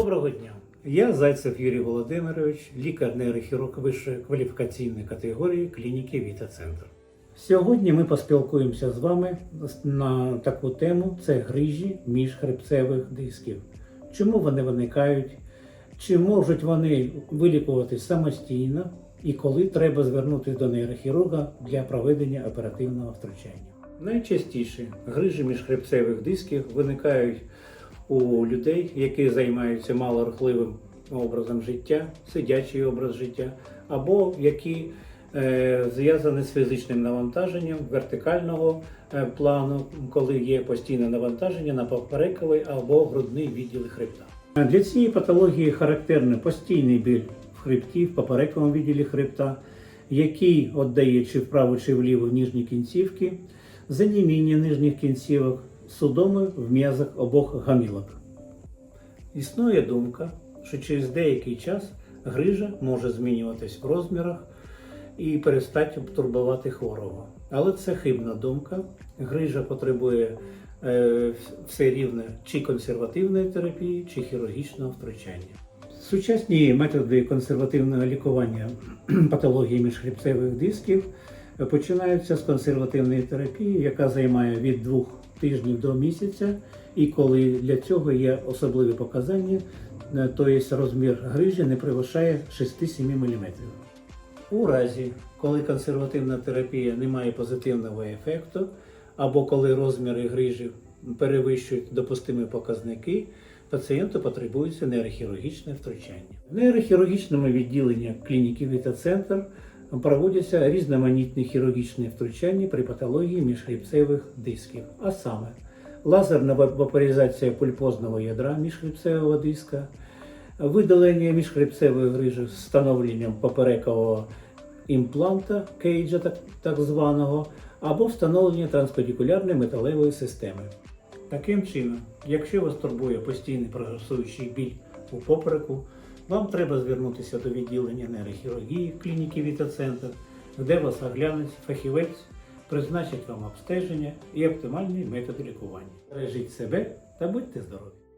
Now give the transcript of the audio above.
Доброго дня. Я Зайцев Юрій Володимирович, лікар-нейрохірург вищої кваліфікаційної категорії клініки Віта-Центр. Сьогодні ми поспілкуємося з вами на таку тему: це грижі міжхребцевих дисків. Чому вони виникають? Чи можуть вони вилікуватись самостійно і коли треба звернутися до нейрохірурга для проведення оперативного втручання? Найчастіше грижі міжхребцевих дисків виникають у людей, які займаються малорухливим образом життя, сидячий образ життя, або які е, зв'язані з фізичним навантаженням вертикального е, плану, коли є постійне навантаження на поперековий або грудний відділи хребта. Для цієї патології характерний постійний біль в хребті, в поперековому відділі хребта, який віддає чи вправо, чи вліво нижні кінцівки, заніміння нижніх кінцівок, судоми в м'язах обох гамілок. Існує думка, що через деякий час грижа може змінюватись в розмірах і перестати турбувати хворого. Але це хибна думка. Грижа потребує е, все рівне чи консервативної терапії, чи хірургічного втручання. Сучасні методи консервативного лікування патології міжхребцевих дисків починаються з консервативної терапії, яка займає від двох тижнів до місяця, і коли для цього є особливі показання, е, тобто розмір грижі не перевищає 6-7 мм. У разі, коли консервативна терапія не має позитивного ефекту, або коли розміри грижі перевищують допустимі показники, пацієнту потребується нейрохірургічне втручання. В нейрохірургічному відділенні клініки Віта-Центр проводяться різноманітні хірургічні втручання при патології міжхребцевих дисків, а саме лазерна вапоризація пульпозного ядра міжхребцевого диска, видалення міжхребцевої грижі з встановленням поперекового імпланта, кейджа так, так званого, або встановлення транспедикулярної металевої системи. Таким чином, якщо вас турбує постійний прогресуючий біль у попереку, вам треба звернутися до відділення нейрохірургії клініки Віта-Центр, де вас оглянуть фахівець, призначить вам обстеження і оптимальний метод лікування. Бережіть себе та будьте здорові!